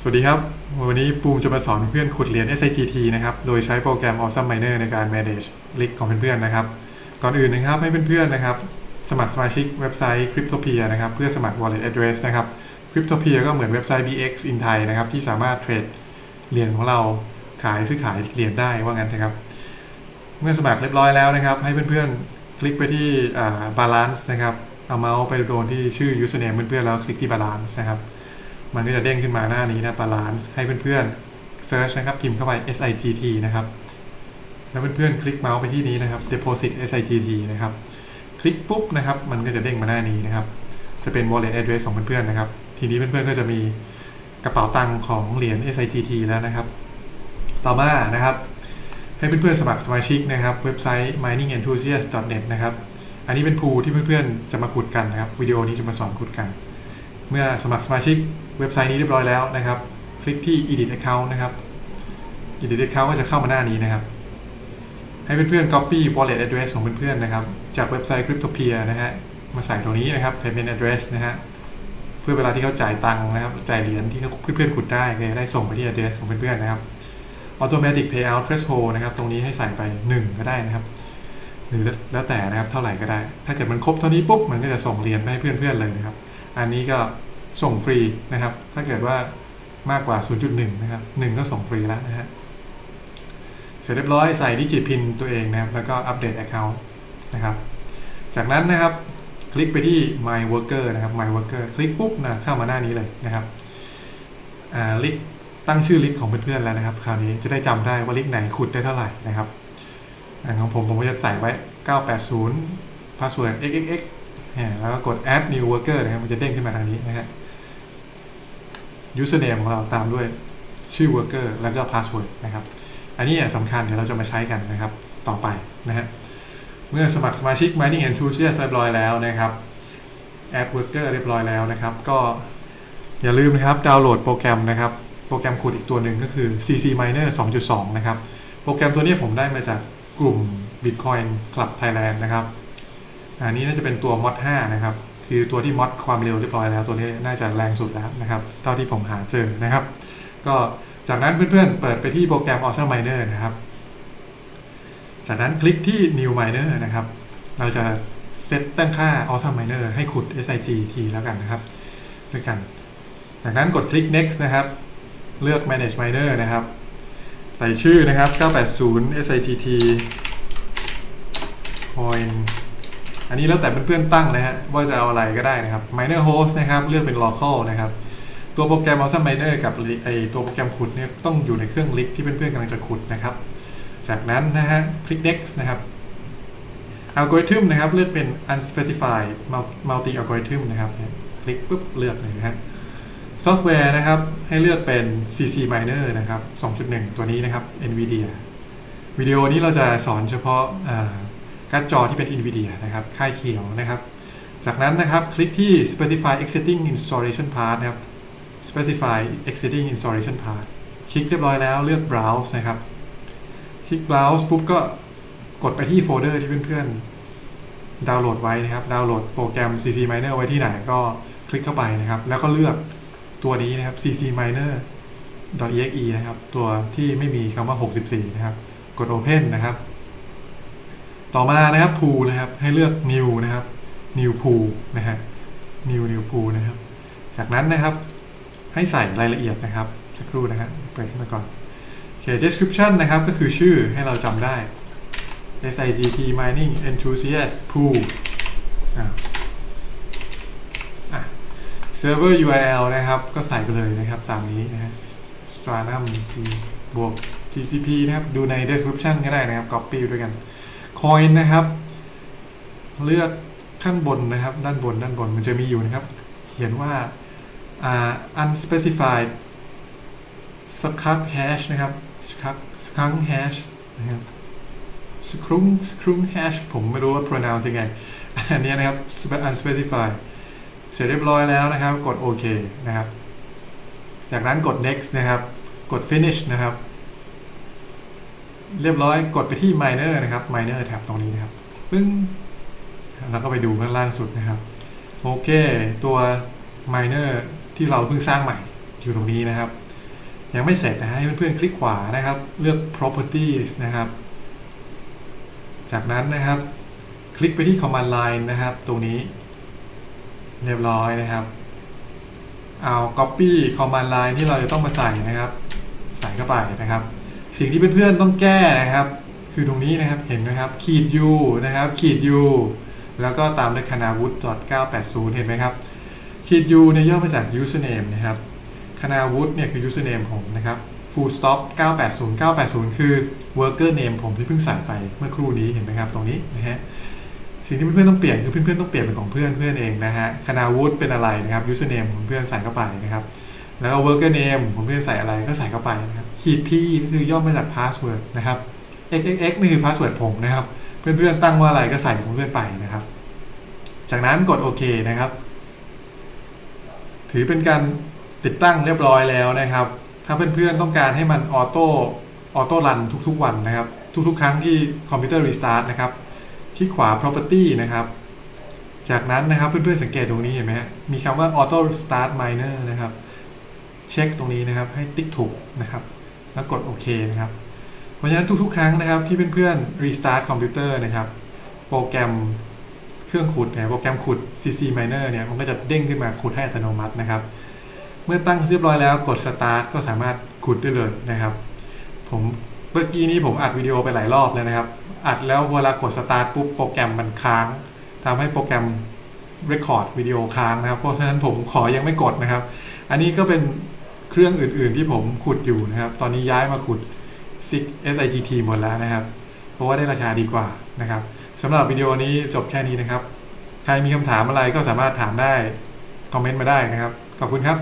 สวัสดีครับ วันนี้ปูมจะมาสอนเพื่อนขุดเหรียญ SIGT นะครับ โดยใช้โปรแกรม Awesome Miner ในการ manage ลิกของเพื่อนๆนะครับ ก่อนอื่นนะครับให้เพื่อนๆนะครับ สมัครสมาชิกเว็บไซต์ Cryptopia นะครับ เพื่อสมัคร wallet address นะครับ Cryptopia ก็เหมือนเว็บไซต์ BX in Thai นะครับ ที่สามารถเทรดเหรียญของเราขายซื้อขายเหรียญได้ว่างั้นนะครับ เมื่อสมัครเรียบร้อยแล้วนะครับ ให้เพื่อนๆคลิกไปที่ balance นะครับ เอาเมาส์ไปโดนที่ชื่อ username เพื่อนๆแล้วคลิกที่ balance นะครับ มันก็จะเด้งขึ้นมาหน้านี้นะ balance ให้เพื่อนๆ search นะครับพิมพ์เข้าไป SIGT นะครับแล้วเพื่อนๆคลิกเมาส์ไปที่นี้นะครับ deposit SIGT นะครับ คลิกปุ๊บนะครับ มันก็จะเด้งมาหน้านี้นะครับ จะเป็น wallet address ของเพื่อนๆนะครับ ทีนี้เพื่อนๆก็จะมีกระเป๋าตังค์ของเหรียญ SIGT แล้วนะครับ ต่อมานะครับให้เพื่อนๆสมัครสมาชิกนะครับเว็บไซต์ miningenthusiast.net นะครับ อันนี้เป็นพูที่เพื่อนๆจะมาขุดกันนะครับวิดีโอนี้จะมาสอนขุดกัน มื่อสมัครสมาชิกเว็บไซต์นี้เรียบร้อยแล้วนะครับ คลิกที่ edit account นะครับ edit account ก็จะเข้ามาหน้านี้นะครับ ให้เพื่อนๆ copy wallet address ของเพื่อนๆนะครับ จากเว็บไซต์ Cryptopia นะฮะมาใส่ตรงนี้นะครับ payment address นะฮะเพื่อเวลาที่เขาจ่ายตังค์นะครับ จ่ายเหรียญที่เพื่อนๆขุดได้ก็ได้ส่งไปที่ address ของเพื่อนๆนะครับ automatic payout threshold นะครับ ตรงนี้ให้ใส่ไป 1 ก็ได้นะครับหรือแล้วแต่นะครับเท่าไหร่ก็ได้ ถ้าเกิดมันครบเท่านี้ปุ๊บมันก็จะส่งเหรียญไปให้เพื่อนๆเลยนะครับ อันนี้ก็ ส่งฟรีนะครับ ถ้าเกิดว่ามากกว่า 0.1 นะครับ 1 ก็ส่งฟรีแล้วนะฮะ เสร็จเรียบร้อยใส่ดิจิพินตัวเองนะครับ แล้วก็อัปเดต Account นะครับ จากนั้นนะครับคลิกไปที่ My Worker นะครับ My Worker คลิกปุ๊บนะเข้ามาหน้านี้เลยนะครับอ่าลิกตั้งชื่อลิกของเพื่อนๆแล้วนะครับ คราวนี้จะได้จำได้ว่าลิกไหนขุดได้เท่าไหร่นะครับของผมผมก็จะใส่ไว้ 980 password xxx แล้วก็กด add new worker นะครับมันจะเด้งขึ้นมาทางนี้นะฮะ username ของเราตามด้วยชื่อ worker แล้วก็ password นะครับ อันนี้สำคัญเดี๋ยวเราจะมาใช้กันนะครับต่อไปนะฮะเมื่อสมัครสมาชิก Mining Enthusiast เรียบร้อยแล้วนะครับ Add Worker เรียบร้อยแล้วนะครับ ก็อย่าลืมนะครับดาวน์โหลดโปรแกรมนะครับ โปรแกรมขุดอีกตัวหนึ่งก็คือ CC Miner 2.2 นะครับ โปรแกรมตัวนี้ผมได้มาจากกลุ่ม Bitcoin Club Thailand นะครับอันนี้น่าจะเป็นตัวมอด5นะครับ คือตัวที่มอดความเร็วเรียบร้อยแล้ว ตัวนี้น่าจะแรงสุดแล้วนะครับเท่าที่ผมหาเจอนะครับ ก็จากนั้นเพื่อนๆเปิดไปที่โปรแกรม Awesome Miner นะครับ จากนั้นคลิกที่ New Miner นะครับ เราจะเซตตั้งค่า Awesome Miner ให้ขุด SIGT แล้วกันนะครับ ด้วยกัน จากนั้นกดคลิก next นะครับ เลือก manage miner นะครับ ใส่ชื่อนะครับ 980 SIGT coin อันนี้แล้วแต่เพื่อนๆตั้งนะฮะว่าจะเอาอะไรก็ได้นะครับ miner host นะครับ เลือกเป็น local นะครับ ตัวโปรแกรม Awesome Miner กับไอตัวโปรแกรมขุดเนี่ยต้องอยู่ในเครื่องลิกที่เพื่อนๆกำลังจะขุดนะครับ จากนั้นนะฮะคลิก next นะครับ algorithm นะครับ เลือกเป็น unspecified multi algorithm นะครับคลิกปุ๊บเลือกเลยนะฮะซอฟต์แวร์นะครับให้เลือกเป็น CC Miner นะครับ 2.1 ตัวนี้นะครับ NVIDIA วิดีโอนี้เราจะสอนเฉพาะ การ์ดจอที่เป็น NVIDIA นะครับค่ายเขียวนะครับ จากนั้นนะครับคลิกที่ specify existing installation path นะครับ specify existing installation path คลิกเรียบร้อยแล้วเลือก browse นะครับ คลิก browse ปุ๊บก็กดไปที่โฟลเดอร์ที่เพื่อนๆดาวน์โหลดไว้นะครับ ดาวน์โหลดโปรแกรม CC Miner ไว้ที่ไหนก็คลิกเข้าไปนะครับ แล้วก็เลือกตัวนี้นะครับ cc miner exe นะครับ ตัวที่ไม่มีคำว่า 64 นะครับ กด open นะครับ ต่อมานะครับ pool นะครับ ให้เลือก new นะครับ new pool นะฮะ new new pool นะครับ จากนั้นนะครับให้ใส่รายละเอียดนะครับ สักครู่นะฮะเปิดขึ้นมาก่อนโอเค description นะครับก็คือชื่อให้เราจำได้ SIGT mining enthusiast pool อ่า server URL นะครับ ก็ใส่ไปเลยนะครับ ตามนี้นะฮะ stranum บวก TCP นะครับ ดูใน description ก็ได้นะครับ copy ด้วยกัน coin นะครับ เลือกขั้นบนนะครับ ด้านบนด้านบนมันจะมีอยู่นะครับ เขียนว่า uh, unspecified skunk hash นะครับ skunk skunk hash นะครับ skunk skunk hash ผมไม่รู้ว่า pronounce ยังไง อันนี้นะครับ unspecified เสร็จเรียบร้อยแล้วนะครับ กดโอเคนะครับ จากนั้นกด next นะครับ กด finish นะครับ เรียบร้อยกดไปที่ miner นะครับ miner แท็บตรงนี้นะครับปึ้งแล้วก็ไปดูข้างล่างสุดนะครับ โอเค ตัว miner ที่เราเพิ่งสร้างใหม่อยู่ตรงนี้นะครับ ยังไม่เสร็จนะฮะให้เพื่อนๆคลิกขวานะครับ เลือก properties นะครับ จากนั้นนะครับ คลิกไปที่ command line นะครับ ตรงนี้ เรียบร้อยนะครับเอา copy command line ที่เราจะต้องมาใส่นะครับ ใส่เข้าไปนะครับ สิ่งที่เพื่อนๆต้องแก้นะครับ คือตรงนี้นะครับเห็นไหมครับขีด u นะครับขีด u แล้วก็ตามด้วยคณาวุฒิ .980 เห็นไหมครับขีด u เนี่ยย่อมาจาก username นะครับคณาวุฒิเนี่ยคือ username ผมนะครับ full stop 980 980 คือ worker name ผมที่เพิ่งใส่ไปเมื่อครู่นี้เห็นไหมครับตรงนี้นะฮะสิ่งที่เพื่อนๆต้องเปลี่ยนคือเพื่อนๆต้องเปลี่ยนเป็นของเพื่อนเพื่อนเองนะฮะคณาวุฒิเป็นอะไรนะครับ username ของเพื่อนใส่เข้าไปนะครับ แล้วก็ worker name ผมเพื่อนใส่อะไรก็ใส่เข้าไปนะครับ ขีด p นี่คือย่อมาจาก password นะครับ xxx นี่คือ password ผมนะครับ เพื่อนๆตั้งว่าอะไรก็ใส่ของเพื่อนไปนะครับ จากนั้นกดโอเคนะครับ ถือเป็นการติดตั้งเรียบร้อยแล้วนะครับ ถ้าเพื่อนๆต้องการให้มันออโต้ออโต้รันทุกๆวันนะครับ ทุกๆ ครั้งที่คอมพิวเตอร์รีสตาร์ทนะครับที่ขวา property นะครับ จากนั้นนะครับเพื่อนๆสังเกตตรงนี้เห็นไหมฮะมีคำว่า auto start miner นะครับ เช็คตรงนี้นะครับให้ติ๊กถูกนะครับ แล้วกดโอเคนะครับ เพราะฉะนั้นทุกๆ ครั้งนะครับที่เพื่อนๆ restart คอมพิวเตอร์นะครับ โปรแกรมเครื่องขุดเนี่ยโปรแกรมขุด CC miner เนี่ยมันก็จะเด้งขึ้นมาขุดให้อัตโนมัตินะครับ เมื่อตั้งเรียบร้อยแล้วกด start ก็สามารถขุดได้เลยนะครับ ผมเมื่อกี้นี้ผมอัดวิดีโอไปหลายรอบแล้วนะครับ อัดแล้วเวลากด start ปุ๊บโปรแกรมมันค้างทำให้โปรแกรม record วิดีโอค้างนะครับ เพราะฉะนั้นผมขอยังไม่กดนะครับ อันนี้ก็เป็น เครื่องอื่นๆที่ผมขุดอยู่นะครับ ตอนนี้ย้ายมาขุด SIGT หมดแล้วนะครับ เพราะว่าได้ราคาดีกว่านะครับสำหรับวิดีโอนี้จบแค่นี้นะครับ ใครมีคำถามอะไรก็สามารถถามได้ คอมเมนต์มาได้นะครับ ขอบคุณครับ